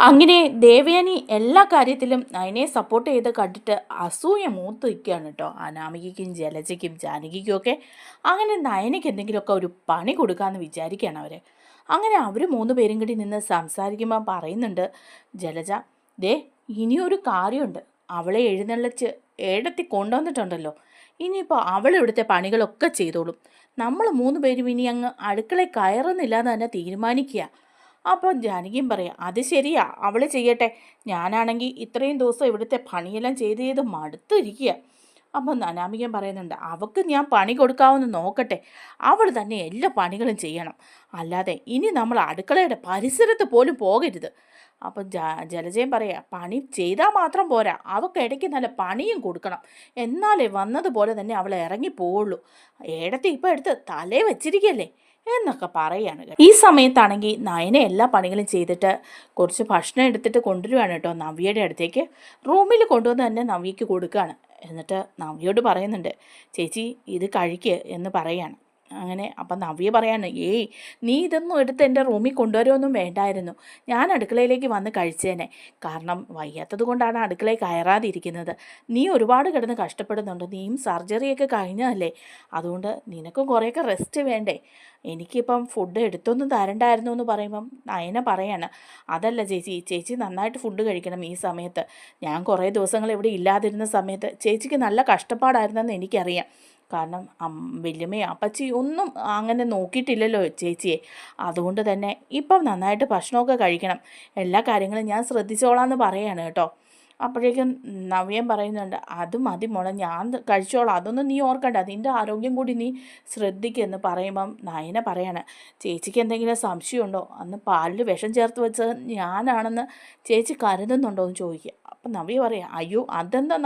അങ്ങനെ ദേവയാനി എല്ലാ കാര്യത്തിലും നയനെ സപ്പോർട്ട് ചെയ്ത് കണ്ടിട്ട് അസൂയ മൂത്ത് നിൽക്കുകയാണ് കേട്ടോ അനാമികയ്ക്കും ജലജയ്ക്കും ജാനകിക്കും ഒക്കെ അങ്ങനെ നയനയ്ക്ക് എന്തെങ്കിലുമൊക്കെ ഒരു പണി കൊടുക്കാമെന്ന് വിചാരിക്കുകയാണ് അവർ അങ്ങനെ അവർ മൂന്ന് പേരും കൂടി നിന്ന് സംസാരിക്കുമ്പോൾ പറയുന്നുണ്ട് ജലജ ദേ ഇനിയൊരു കാര്യമുണ്ട്. അവളെ എഴുന്നള്ളിച്ച് ഏടത്തി കൊണ്ടുവന്നിട്ടുണ്ടല്ലോ. ഇനിയിപ്പോൾ അവൾ ഇവിടുത്തെ പണികളൊക്കെ ചെയ്തോളും. നമ്മൾ മൂന്ന് പേരും ഇനി അങ്ങ് അടുക്കളയിൽ കയറുന്നില്ല എന്ന് തന്നെ തീരുമാനിക്കുക. അപ്പോൾ ജാനകിയും പറയാം അത് ശരിയാ അവൾ ചെയ്യട്ടെ. ഞാനാണെങ്കിൽ ഇത്രയും ദിവസം ഇവിടുത്തെ പണിയെല്ലാം ചെയ്ത് ചെയ്ത് മടുത്തിരിക്കുക അപ്പോൾ അനാമികൻ പറയുന്നുണ്ട് അവൾക്ക് ഞാൻ പണി കൊടുക്കാമെന്ന് നോക്കട്ടെ. അവൾ തന്നെ എല്ലാ പണികളും ചെയ്യണം. അല്ലാതെ ഇനി നമ്മൾ അടുക്കളയുടെ പരിസരത്ത് പോലും പോകരുത്. അപ്പോൾ ജ ജലജയം പറയാ പണി ചെയ്താൽ മാത്രം പോരാ. അവൾക്ക് ഇടയ്ക്ക് നല്ല പണിയും കൊടുക്കണം. എന്നാലേ വന്നതുപോലെ തന്നെ അവൾ ഇറങ്ങി പോവുള്ളൂ ഏടത്തെ ഇപ്പം എടുത്ത് തലേ വെച്ചിരിക്കല്ലേ? എന്നൊക്കെ പറയുകയാണ് ഈ സമയത്താണെങ്കിൽ നയന എല്ലാ പണികളും ചെയ്തിട്ട് കുറച്ച് ഭക്ഷണം എടുത്തിട്ട് കൊണ്ടുവരുവാണ് കേട്ടോ നവ്യയുടെ അടുത്തേക്ക്. റൂമിൽ കൊണ്ടുവന്ന് തന്നെ നവ്യയ്ക്ക് കൊടുക്കുകയാണ്. എന്നിട്ട് നവ്യയോട് പറയുന്നുണ്ട് ചേച്ചി ഇത് കഴിക്ക് എന്ന് പറയാണ്. അങ്ങനെ അപ്പം നവ്യ പറയാണ് ഏയ് നീ ഇതൊന്നും എടുത്ത് എന്റെ റൂമിൽ കൊണ്ടുവരുമൊന്നും വേണ്ടായിരുന്നു. ഞാൻ അടുക്കളയിലേക്ക് വന്ന് കഴിച്ചേനെ. കാരണം വയ്യാത്തത് കൊണ്ടാണ് അടുക്കളയിൽ കയറാതിരിക്കുന്നത്. നീ ഒരുപാട് കിടന്ന് കഷ്ടപ്പെടുന്നുണ്ട്. നീയും സർജറിയൊക്കെ കഴിഞ്ഞതല്ലേ? അതുകൊണ്ട് നിനക്കും കുറേയൊക്കെ റെസ്റ്റ് വേണ്ടേ? എനിക്കിപ്പം ഫുഡ് എടുത്തൊന്നും തരണ്ടായിരുന്നു എന്ന് പറയുമ്പം നയന പറയാണ്. അതല്ല ചേച്ചി ചേച്ചി നന്നായിട്ട് ഫുഡ് കഴിക്കണം ഈ സമയത്ത്. ഞാൻ കുറേ ദിവസങ്ങൾ ഇവിടെ ഇല്ലാതിരുന്ന സമയത്ത് ചേച്ചിക്ക് നല്ല കഷ്ടപ്പാടായിരുന്നെന്ന് എനിക്കറിയാം. കാരണം വലിയമ്മയും അപ്പച്ചി ഒന്നും അങ്ങനെ നോക്കിയിട്ടില്ലല്ലോ ചേച്ചിയെ. അതുകൊണ്ട് തന്നെ ഇപ്പം നന്നായിട്ട് ഭക്ഷണമൊക്കെ കഴിക്കണം. എല്ലാ കാര്യങ്ങളും ഞാൻ ശ്രദ്ധിച്ചോളാം എന്ന് പറയാണ് കേട്ടോ. അപ്പോഴേക്കും നവ്യം പറയുന്നുണ്ട് അത് മതി മോളെ ഞാൻ കഴിച്ചോളാം. അതൊന്നും നീ ഓർക്കണ്ട. നിന്റെ ആരോഗ്യം കൂടി നീ ശ്രദ്ധിക്കുമെന്ന് പറയുമ്പം നയന പറയാണ് ചേച്ചിക്ക് എന്തെങ്കിലും സംശയമുണ്ടോ? അന്ന് പാലിൽ വിഷം ചേർത്ത് വെച്ചത് ഞാനാണെന്ന് ചേച്ചി കരുതുന്നുണ്ടോ? എന്ന് ചോദിക്കുക. അപ്പം നവ്യ പറയാം അയ്യോ അതെന്താ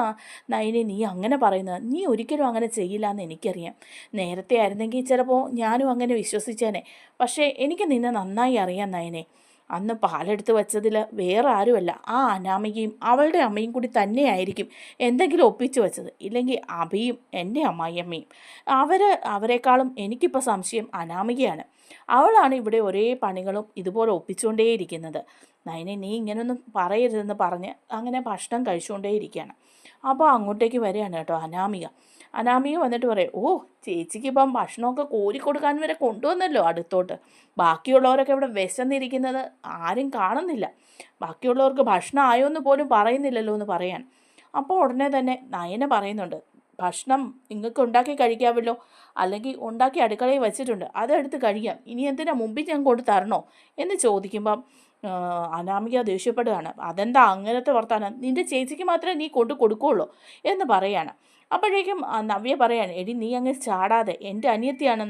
നയനെ നീ അങ്ങനെ പറയുന്നത്? നീ ഒരിക്കലും അങ്ങനെ ചെയ്യില്ല എന്ന് എനിക്കറിയാം. നേരത്തെ ആയിരുന്നെങ്കിൽ ചിലപ്പോൾ ഞാനും അങ്ങനെ വിശ്വസിച്ചേനെ. പക്ഷേ എനിക്ക് നിന്നെ നന്നായി അറിയാം നയനെ. അന്ന് പാലെടുത്ത് വെച്ചതിൽ വേറെ ആരുമല്ല ആ അനാമികയും അവളുടെ അമ്മയും കൂടി തന്നെയായിരിക്കും എന്തെങ്കിലും ഒപ്പിച്ചു വെച്ചത്. ഇല്ലെങ്കിൽ അഭിയും എന്റെ അമ്മായിയമ്മയും. അവർ അവരെക്കാളും എനിക്കിപ്പോൾ സംശയം അനാമികയാണ്. അവളാണ് ഇവിടെ ഒരേ പണികളും ഇതുപോലെ ഒപ്പിച്ചുകൊണ്ടേയിരിക്കുന്നത്. നയനെ നീ ഇങ്ങനെയൊന്നും പറയരുതെന്ന് പറഞ്ഞ് അങ്ങനെ ഭക്ഷണം കഴിച്ചുകൊണ്ടേയിരിക്കുകയാണ്. അപ്പോൾ അങ്ങോട്ടേക്ക് വരികയാണ് കേട്ടോ അനാമിക. അനാമിക വന്നിട്ട് പറയും ഓ ചേച്ചിക്ക് ഇപ്പം ഭക്ഷണമൊക്കെ കോരി കൊടുക്കാൻ വരെ കൊണ്ടുവന്നല്ലോ അടുത്തോട്ട്. ബാക്കിയുള്ളവരൊക്കെ ഇവിടെ വിശന്നിരിക്കുന്നത് ആരും കാണുന്നില്ല. ബാക്കിയുള്ളവർക്ക് ഭക്ഷണം ആയോ എന്ന് പോലും പറയുന്നില്ലല്ലോ എന്ന് പറയാൻ. അപ്പോൾ ഉടനെ തന്നെ നയന പറയുന്നുണ്ട് ഭക്ഷണം നിങ്ങൾക്ക് ഉണ്ടാക്കി കഴിക്കാമല്ലോ. അല്ലെങ്കിൽ ഉണ്ടാക്കി അടുക്കളയിൽ വെച്ചിട്ടുണ്ട്. അതെടുത്ത് കഴിക്കാം. ഇനി എന്തിനാ മുമ്പിൽ ഞാൻ കൊണ്ട് തരണോ? എന്ന് ചോദിക്കുമ്പം അനാമിക ദേഷ്യപ്പെടുകയാണ്. അതെന്താ അങ്ങനത്തെ വർത്താനം? നിന്റെ ചേച്ചിക്ക് മാത്രമേ നീ കൊണ്ട് കൊടുക്കുകയുള്ളൂ എന്ന് പറയാണ്. അപ്പോഴേക്കും നവ്യ പറയാണ് എടി നീ അങ്ങ് ചാടാതെ എന്റെ അനിയത്തിയാണ്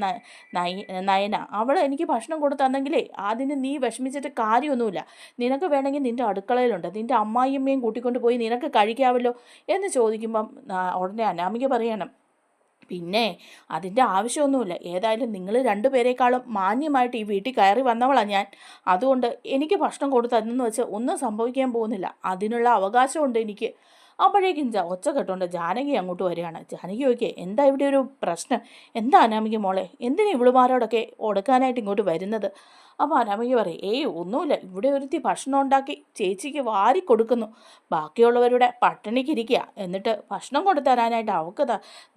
നയന. അവൾ എനിക്ക് ഭക്ഷണം കൊടുത്തന്നെങ്കിലേ അതിന് നീ വിഷമിച്ചിട്ട് കാര്യമൊന്നുമില്ല. നിനക്ക് വേണമെങ്കിൽ നിന്റെ അടുക്കളയിലുണ്ട്. നിന്റെ അമ്മായിയമ്മയും കൂട്ടിക്കൊണ്ട് പോയി നിനക്ക് കഴിക്കാമല്ലോ എന്ന് ചോദിക്കുമ്പം ഉടനെ അനാമിക പറയണം പിന്നെ അതിന്റെ ആവശ്യമൊന്നുമില്ല. ഏതായാലും നിങ്ങൾ രണ്ടുപേരെക്കാളും മാന്യമായിട്ട് ഈ വീട്ടിൽ കയറി വന്നവളാണ് ഞാൻ. അതുകൊണ്ട് എനിക്ക് ഭക്ഷണം കൊടുത്തതെന്ന് വെച്ച് ഒന്നും സംഭവിക്കാൻ പോകുന്നില്ല. അതിനുള്ള അവകാശമുണ്ട് എനിക്ക്. അപ്പോഴേക്കും ഒച്ച കെട്ടുകൊണ്ട് ജാനകി അങ്ങോട്ട് വരികയാണ്. ജാനകി ചോദിക്കേ എന്താ ഇവിടെ ഒരു പ്രശ്നം? എന്താ അനാമിക മോളെ? എന്തിനാ ഇവളുമാരോടൊക്കെ ഒടുക്കാനായിട്ട് ഇങ്ങോട്ട് വരുന്നത്? അപ്പോൾ അനാമിക പറയും ഏയ് ഒന്നുമില്ല. ഇവിടെ ഒരുത്തി ഭക്ഷണം ഉണ്ടാക്കി ചേച്ചിക്ക് വാരി കൊടുക്കുന്നു. ബാക്കിയുള്ളവരുടെ പട്ടിണിക്കിരിക്കുക എന്നിട്ട് ഭക്ഷണം കൊണ്ടു തരാനായിട്ട് അവൾക്ക്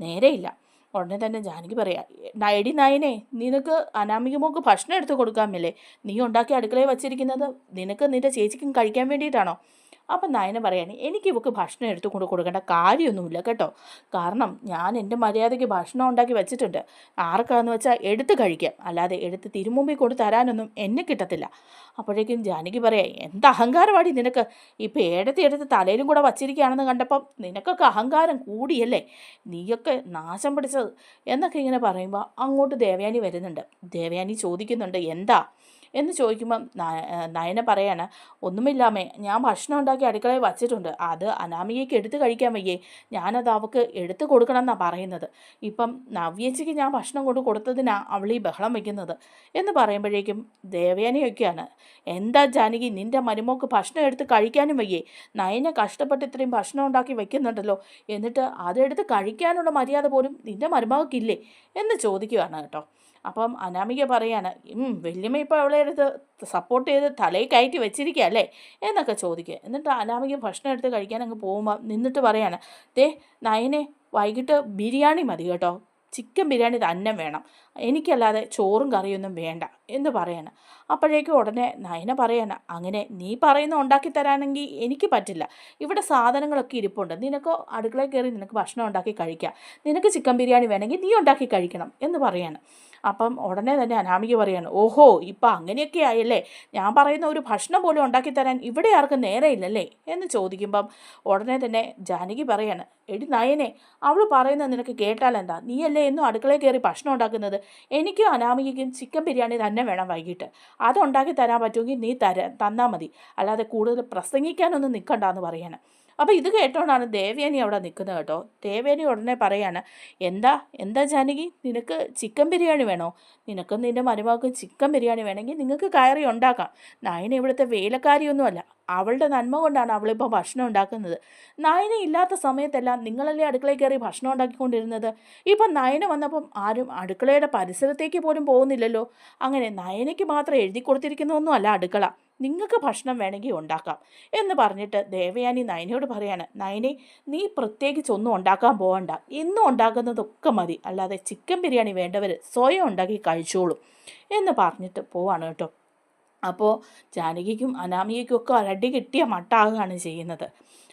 നേരെയില്ല ഉടനെ തന്നെ ജാനകി പറയാ ഡൈഡി നായനെ നിനക്ക് അനാമിക മോക്ക് ഭക്ഷണം എടുത്ത് കൊടുക്കാമല്ലേ? നീ ഉണ്ടാക്കി അടുക്കളയിൽ വച്ചിരിക്കുന്നത് നിനക്ക് നിന്റെ ചേച്ചിക്കും കഴിക്കാൻ വേണ്ടിയിട്ടാണോ? അപ്പം നയന പറയാണ് എനിക്ക് ഇവക്ക് ഭക്ഷണം എടുത്തു കൊണ്ട് കൊടുക്കേണ്ട കാര്യമൊന്നുമില്ല കേട്ടോ. കാരണം ഞാൻ എന്റെ മര്യാദയ്ക്ക് ഭക്ഷണം ഉണ്ടാക്കി വെച്ചിട്ടുണ്ട്. ആർക്കാന്ന് വെച്ചാൽ എടുത്ത് കഴിക്കാം. അല്ലാതെ എടുത്ത് തിരുമുമ്പിൽ കൊണ്ട് തരാനൊന്നും എന്നെ കിട്ടത്തില്ല. അപ്പോഴേക്കും ജാനകി പറയാം എന്ത് അഹങ്കാരമാടി നിനക്ക്? ഇപ്പം ഏടത്തി എടുത്ത് തലയിലും കൂടെ വച്ചിരിക്കുകയാണെന്ന് കണ്ടപ്പം നിനക്കൊക്കെ അഹങ്കാരം കൂടിയല്ലേ? നീയൊക്കെ നാശം പിടിച്ചത്. എന്നൊക്കെ ഇങ്ങനെ പറയുമ്പോൾ അങ്ങോട്ട് ദേവയാനി വരുന്നുണ്ട്. ദേവയാനി ചോദിക്കുന്നുണ്ട് എന്താ? എന്ന് ചോദിക്കുമ്പം നയന പറയാണ് ഒന്നുമില്ലാമേ ഞാൻ ഭക്ഷണം ഉണ്ടാക്കി അടുക്കളയിൽ വച്ചിട്ടുണ്ട്. അത് അനാമികയ്ക്ക് എടുത്ത് കഴിക്കാൻ വയ്യേ. ഞാനത് അവൾക്ക് എടുത്ത് കൊടുക്കണം എന്നാണ് പറയുന്നത്. ഇപ്പം നവ്യേച്ചിക്ക് ഞാൻ ഭക്ഷണം കൊണ്ട് കൊടുത്തതിനാണ് അവൾ ഈ ബഹളം വയ്ക്കുന്നത് എന്ന് പറയുമ്പോഴേക്കും ദേവയാനിയൊക്കെയാണ് എന്താ ജാനകി നിന്റെ മരുമോക്ക് ഭക്ഷണം എടുത്ത് കഴിക്കാനും വയ്യേ. നയനെ കഷ്ടപ്പെട്ട് ഇത്രയും ഭക്ഷണം ഉണ്ടാക്കി വെക്കുന്നുണ്ടല്ലോ. എന്നിട്ട് അതെടുത്ത് കഴിക്കാനുള്ള മര്യാദ പോലും നിന്റെ മരുമകൾക്കില്ലേ? എന്ന് ചോദിക്കുകയാണ് കേട്ടോ. അപ്പം അനാമിക പറയാണ് വല്യമ്മ ഇപ്പോൾ അവളെ എടുത്ത് സപ്പോർട്ട് ചെയ്ത് തലയിൽ കയറ്റി വെച്ചിരിക്കുക അല്ലേ? എന്നൊക്കെ ചോദിക്കുക. എന്നിട്ട് അനാമിക ഭക്ഷണം എടുത്ത് കഴിക്കാൻ അങ്ങ് പോകുമ്പോൾ നിന്നിട്ട് പറയാണ് ദേ നയനെ വൈകിട്ട് ബിരിയാണി മതി കേട്ടോ. ചിക്കൻ ബിരിയാണി തന്നെ വേണം. എനിക്കല്ലാതെ ചോറും കറിയൊന്നും വേണ്ട. എന്ന് പറയാണ്. അപ്പോഴേക്കും ഉടനെ നയന പറയാണ് അങ്ങനെ നീ പറയുന്ന ഉണ്ടാക്കി തരാനെങ്കിൽ എനിക്ക് പറ്റില്ല. ഇവിടെ സാധനങ്ങളൊക്കെ ഇരിപ്പുണ്ട്. നിനക്ക് അടുക്കളയിൽ കയറി നിനക്ക് ഭക്ഷണം ഉണ്ടാക്കി കഴിക്കാം. നിനക്ക് ചിക്കൻ ബിരിയാണി വേണമെങ്കിൽ നീ ഉണ്ടാക്കി കഴിക്കണം. എന്ന് പറയാണ്. അപ്പം ഉടനെ തന്നെ അനാമിക പറയാണ് ഓഹോ ഇപ്പം അങ്ങനെയൊക്കെ ആയല്ലേ? ഞാൻ പറയുന്ന ഒരു ഭക്ഷണം പോലും ഉണ്ടാക്കി തരാൻ ഇവിടെ ആർക്കും നേരെയില്ലല്ലേ എന്ന് ചോദിക്കുമ്പം ഉടനെ തന്നെ ജാനകി പറയാണ് എടി നയനെ അവൾ പറയുന്നത് നിനക്ക് കേട്ടാലെന്താ നീയല്ലേ എന്നും അടുക്കളയിൽ കയറി ഭക്ഷണം ഉണ്ടാക്കുന്നത്? എനിക്കും അനാമികയ്ക്കും ചിക്കൻ ബിരിയാണി തന്നെ വേണം വൈകിട്ട്. അതുണ്ടാക്കി തരാൻ പറ്റുമെങ്കിൽ നീ തര തന്നാൽ മതി. അല്ലാതെ കൂടുതൽ പ്രസംഗിക്കാനൊന്നും നിൽക്കണ്ടെന്ന് പറയാണ്. അപ്പോൾ ഇത് കേട്ടോണ്ടാണ് ദേവേനി അവിടെ നിൽക്കുന്നത് കേട്ടോ. ദേവേനി ഉടനെ പറയാണ് എന്താ എന്താ ജാനകി? നിനക്ക് ചിക്കൻ ബിരിയാണി വേണോ? നിനക്കും നിന്റെ മരുമകൾക്കും ചിക്കൻ ബിരിയാണി വേണമെങ്കിൽ നിങ്ങൾക്ക് കയറി ഉണ്ടാക്കാം. നയന ഇവിടുത്തെ വേലക്കാരിയൊന്നുമല്ല. അവളുടെ നന്മ കൊണ്ടാണ് അവളിപ്പോൾ ഭക്ഷണം ഉണ്ടാക്കുന്നത്. നയന ഇല്ലാത്ത സമയത്തെല്ലാം നിങ്ങളല്ലേ അടുക്കളയിൽ കയറി ഭക്ഷണം ഉണ്ടാക്കിക്കൊണ്ടിരുന്നത്? ഇപ്പം നയന വന്നപ്പം ആരും അടുക്കളയുടെ പരിസരത്തേക്ക് പോലും പോകുന്നില്ലല്ലോ. അങ്ങനെ നയനയ്ക്ക് മാത്രം എഴുതി കൊടുത്തിരിക്കുന്നൊന്നുമല്ല അടുക്കള. നിങ്ങൾക്ക് ഭക്ഷണം വേണമെങ്കിൽ ഉണ്ടാക്കാം. എന്ന് പറഞ്ഞിട്ട് ദേവയാനി നയനയോട് പറയാണ് നയനെ നീ പ്രത്യേകിച്ച് ഒന്നും ഉണ്ടാക്കാൻ പോകണ്ട ഇന്നും ഉണ്ടാക്കുന്നതൊക്കെ മതി. അല്ലാതെ ചിക്കൻ ബിരിയാണി വേണ്ടവർ സ്വയം ഉണ്ടാക്കി കഴിച്ചോളും. എന്ന് പറഞ്ഞിട്ട് പോവാണ് കേട്ടോ. അപ്പോൾ ജാനകിക്കും അനാമികയ്ക്കും ഒക്കെ അരടി കിട്ടിയ മട്ടാകുകയാണ് ചെയ്യുന്നത്.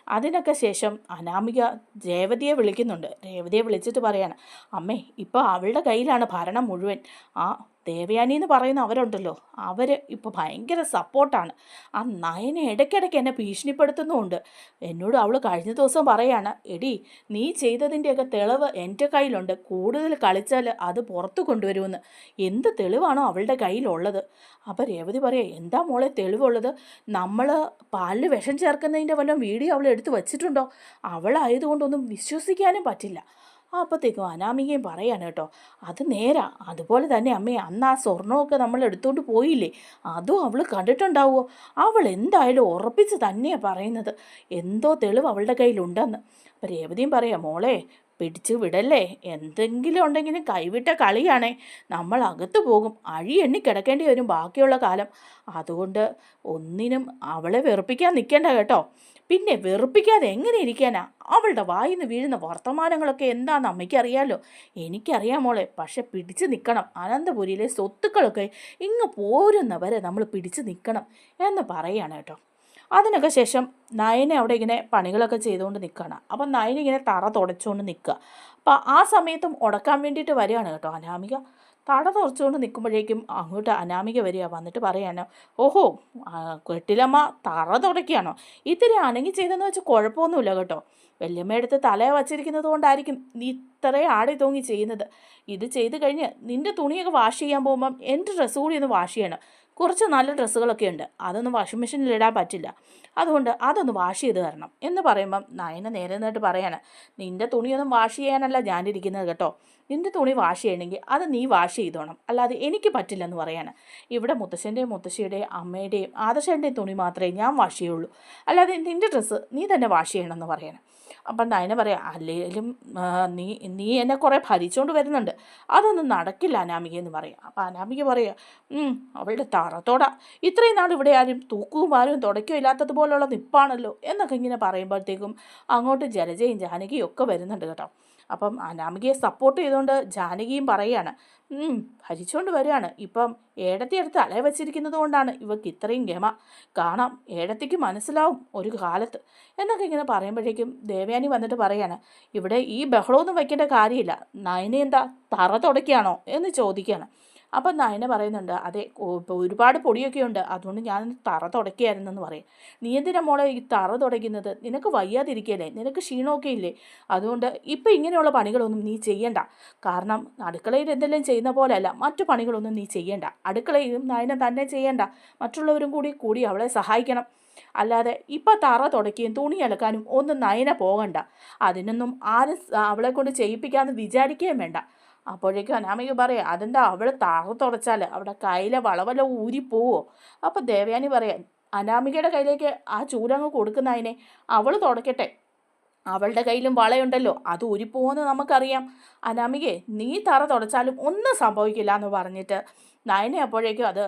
അതിനൊക്കെ ശേഷം അനാമിക രേവതിയെ വിളിക്കുന്നുണ്ട്. രേവതിയെ വിളിച്ചിട്ട് പറയാണ് അമ്മേ ഇപ്പോൾ അവളുടെ കയ്യിലാണ് ഭരണം മുഴുവൻ. ആ ദേവയാനി എന്ന് പറയുന്ന അവരുണ്ടല്ലോ. അവർ ഇപ്പോൾ ഭയങ്കര സപ്പോർട്ടാണ്. ആ നയനെ ഇടയ്ക്കിടയ്ക്ക് എന്നെ ഭീഷണിപ്പെടുത്തുന്നുമുണ്ട്. എന്നോട് അവൾ കഴിഞ്ഞ ദിവസം പറയാണ് എടി നീ ചെയ്തതിന്റെയൊക്കെ തെളിവ് എന്റെ കയ്യിലുണ്ട്. കൂടുതൽ കളിച്ചാൽ അത് പുറത്ത് കൊണ്ടുവരുമെന്ന്. എന്ത് തെളിവാണോ അവളുടെ കയ്യിലുള്ളത്? അപ്പോൾ രേവതി പറയാം എന്താ മോളെ തെളിവുള്ളത്? നമ്മൾ പാലിൽ വിഷം ചേർക്കുന്നതിന്റെ വല്ലതും വീഡിയോ അവൾ എടുത്ത് വച്ചിട്ടുണ്ടോ? അവളായതുകൊണ്ടൊന്നും വിശ്വസിക്കാനും പറ്റില്ല. അപ്പോഴത്തേക്കും അനാമികയും പറയാണ് കേട്ടോ അത് നേരാ. അതുപോലെ തന്നെ അമ്മേ അന്ന് ആ സ്വർണമൊക്കെ നമ്മൾ എടുത്തുകൊണ്ട് പോയില്ലേ? അതും അവൾ കണ്ടിട്ടുണ്ടാവുമോ അവൾ എന്തായാലും ഉറപ്പിച്ച് തന്നെയാണ് പറയുന്നത്. എന്തോ തെളിവ് അവളുടെ കയ്യിലുണ്ടെന്ന്. അപ്പം രേവതിയും പറയാം മോളെ പിടിച്ചു വിടല്ലേ? എന്തെങ്കിലും ഉണ്ടെങ്കിലും കൈവിട്ട കളിയാണേ. നമ്മൾ അകത്ത് പോകും. അഴി എണ്ണി കിടക്കേണ്ടി വരും ബാക്കിയുള്ള കാലം. അതുകൊണ്ട് ഒന്നിനും അവളെ വെറുപ്പിക്കാൻ നിൽക്കേണ്ട കേട്ടോ. പിന്നെ വെറുപ്പിക്കാതെ എങ്ങനെ ഇരിക്കാനാ? അവളുടെ വായിൽ നിന്ന് വീഴുന്ന വർത്തമാനങ്ങളൊക്കെ എന്താണെന്ന് അമ്മയ്ക്കറിയാലോ. എനിക്കറിയാം മോളെ പക്ഷെ പിടിച്ചു നിൽക്കണം അനന്തപുരിയിലെ സ്വത്തുക്കളൊക്കെ ഇങ്ങ് പോരുന്നവരെ നമ്മൾ പിടിച്ചു നിൽക്കണം എന്ന് പറയുകയാണ് കേട്ടോ. അതിനൊക്കെ ശേഷം നയനെ അവിടെ ഇങ്ങനെ പണികളൊക്കെ ചെയ്തുകൊണ്ട് നിൽക്കുകയാണ് അപ്പം നയന ഇങ്ങനെ തറ തുടച്ചുകൊണ്ട് നിൽക്കുക അപ്പം ആ സമയത്തും ഉടക്കാൻ വേണ്ടിയിട്ട് വരികയാണ് കേട്ടോ അനാമിക. തട തുറച്ചുകൊണ്ട് നിൽക്കുമ്പോഴേക്കും അങ്ങോട്ട് അനാമിക വരിക വന്നിട്ട് പറയാണ് ഓഹോ കെട്ടിലമ്മ തറ തുടയ്ക്കുകയാണോ? ഇത്തിരി അനങ്ങി ചെയ്തെന്ന് വെച്ച് കുഴപ്പമൊന്നുമില്ല കേട്ടോ. വല്യമ്മയെടുത്ത് തലയെ വച്ചിരിക്കുന്നത് കൊണ്ടായിരിക്കും നീ ഇത്രയും ആടി തൂങ്ങി ചെയ്യുന്നത്. ഇത് ചെയ്ത് കഴിഞ്ഞ് നിന്റെ തുണിയൊക്കെ വാഷ് ചെയ്യാൻ പോകുമ്പം എന്റെ ഡ്രസ്സ് കൂടി ഒന്ന് വാഷ് ചെയ്യണം. കുറച്ച് നല്ല ഡ്രസ്സുകളൊക്കെ ഉണ്ട്. അതൊന്നും വാഷിംഗ് മെഷീനിൽ ഇടാൻ പറ്റില്ല. അതുകൊണ്ട് അതൊന്ന് വാഷ് ചെയ്ത് തരണം. എന്ന് പറയുമ്പം നയന നേരെ നിന്നിട്ട് പറയാണ് നിന്റെ തുണിയൊന്നും വാഷ് ചെയ്യാനല്ല ഞാനിരിക്കുന്നത് കേട്ടോ. നിന്റെ തുണി വാഷ് ചെയ്യണമെങ്കിൽ അത് നീ വാഷ് ചെയ്തോണം. അല്ലാതെ എനിക്ക് പറ്റില്ലെന്ന് പറയാണ്. ഇവിടെ മുത്തശ്ശന്റെയും മുത്തശ്ശിയുടെയും അമ്മയുടെയും ആദർശന്റെയും തുണി മാത്രമേ ഞാൻ വാഷ് ചെയ്യുള്ളൂ. അല്ലാതെ നിന്റെ ഡ്രസ്സ് നീ തന്നെ വാഷ് ചെയ്യണമെന്ന് പറയാണ്. അപ്പം നയന പറയാം അല്ലെങ്കിലും നീ നീ എന്നെ കുറേ ഭരിച്ചുകൊണ്ട് വരുന്നുണ്ട്. അതൊന്നും നടക്കില്ല അനാമിക എന്ന് പറയാം. അപ്പം അനാമിക പറയുക അവളുടെ തറത്തോട. ഇത്രയും നാൾ ഇവിടെ ആരും തൂക്കവും വാരും തുടയ്ക്കോ ഇല്ലാത്തതുപോലുള്ള നിപ്പാണല്ലോ എന്നൊക്കെ ഇങ്ങനെ പറയുമ്പോഴത്തേക്കും അങ്ങോട്ട് ജലജയും ജാനകിയും ഒക്കെ വരുന്നുണ്ട് കേട്ടോ. അപ്പം അനാമികയെ സപ്പോർട്ട് ചെയ്തുകൊണ്ട് ജാനകിയും പറയുകയാണ് ഭരിച്ചുകൊണ്ട് വരികയാണ്. ഇപ്പം ഏടത്തി അടുത്ത് അലയ വച്ചിരിക്കുന്നത് കൊണ്ടാണ് ഇവക്ക് ഇത്രയും ഗമ. കാണാം ഏടത്തിക്ക് മനസ്സിലാവും ഒരു കാലത്ത്. എന്നൊക്കെ ഇങ്ങനെ പറയുമ്പോഴേക്കും ദേവയാനി വന്നിട്ട് പറയാണ് ഇവിടെ ഈ ബഹളമൊന്നും വയ്ക്കേണ്ട കാര്യമില്ല. നയനെന്താ തറ തുടക്കുകയാണോ എന്ന് ചോദിക്കുകയാണ്. അപ്പം നയന പറയുന്നുണ്ട് അതെ ഒരുപാട് പൊടിയൊക്കെ ഉണ്ട് അതുകൊണ്ട് ഞാൻ തറ തുടക്കുകയായിരുന്നെന്ന് പറയും. നീ എന്തിനാ മോളെ ഈ തറ തുടയ്ക്കുന്നത്? നിനക്ക് വയ്യാതിരിക്കല്ലേ? നിനക്ക് ക്ഷീണമൊക്കെ ഇല്ലേ? അതുകൊണ്ട് ഇപ്പം ഇങ്ങനെയുള്ള പണികളൊന്നും നീ ചെയ്യണ്ട. കാരണം അടുക്കളയിൽ എന്തെല്ലാം ചെയ്യുന്ന പോലെയല്ല മറ്റു പണികളൊന്നും നീ ചെയ്യണ്ട. അടുക്കളയിലും നയന തന്നെ ചെയ്യണ്ട. മറ്റുള്ളവരും കൂടി കൂടി അവളെ സഹായിക്കണം. അല്ലാതെ ഇപ്പം തറ തുടയ്ക്കുകയും തുണി അലക്കാനും ഒന്നും നയന പോകണ്ട. അതിനൊന്നും ആരും അവളെ കൊണ്ട് ചെയ്യിപ്പിക്കാമെന്ന് വിചാരിക്കുകയും വേണ്ട. അപ്പോഴേക്കും അനാമിക പറയാം അതെന്താ അവൾ തറ തുടച്ചാൽ അവിടെ കയ്യിലെ വളവല്ല ഊരിപ്പോവോ അപ്പോൾ ദേവയാനി പറയാം അനാമികയുടെ കയ്യിലേക്ക് ആ ചൂരങ്ങ് കൊടുക്കുന്നതിനെ അവൾ തുടക്കട്ടെ അവളുടെ കയ്യിലും വളയുണ്ടല്ലോ അത് ഉരിപ്പോന്ന് നമുക്കറിയാം. അനാമികെ നീ തറ തുടച്ചാലും ഒന്നും സംഭവിക്കില്ല എന്ന് പറഞ്ഞിട്ട് നയനെ അപ്പോഴേക്കും അത്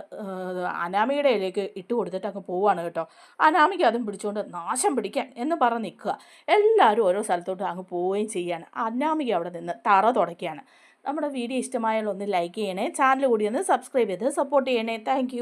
അനാമിയുടെ ഇടയിലേക്ക് ഇട്ട് കൊടുത്തിട്ട് അങ്ങ് പോവാണ് കേട്ടോ. അനാമിക അതും പിടിച്ചുകൊണ്ട് നാശം പിടിക്കാൻ എന്ന് പറഞ്ഞ് നിൽക്കുക. എല്ലാവരും ഓരോ സ്ഥലത്തോട്ട് അങ്ങ് പോവുകയും ചെയ്യാണ് അനാമിക അവിടെ നിന്ന് തറ തുടയ്ക്കുകയാണ്. നമ്മുടെ വീഡിയോ ഇഷ്ടമായാലൊന്ന് ലൈക്ക് ചെയ്യണേ ചാനൽ കൂടി ഒന്ന് സബ്സ്ക്രൈബ് ചെയ്ത് സപ്പോർട്ട് ചെയ്യണേ. താങ്ക്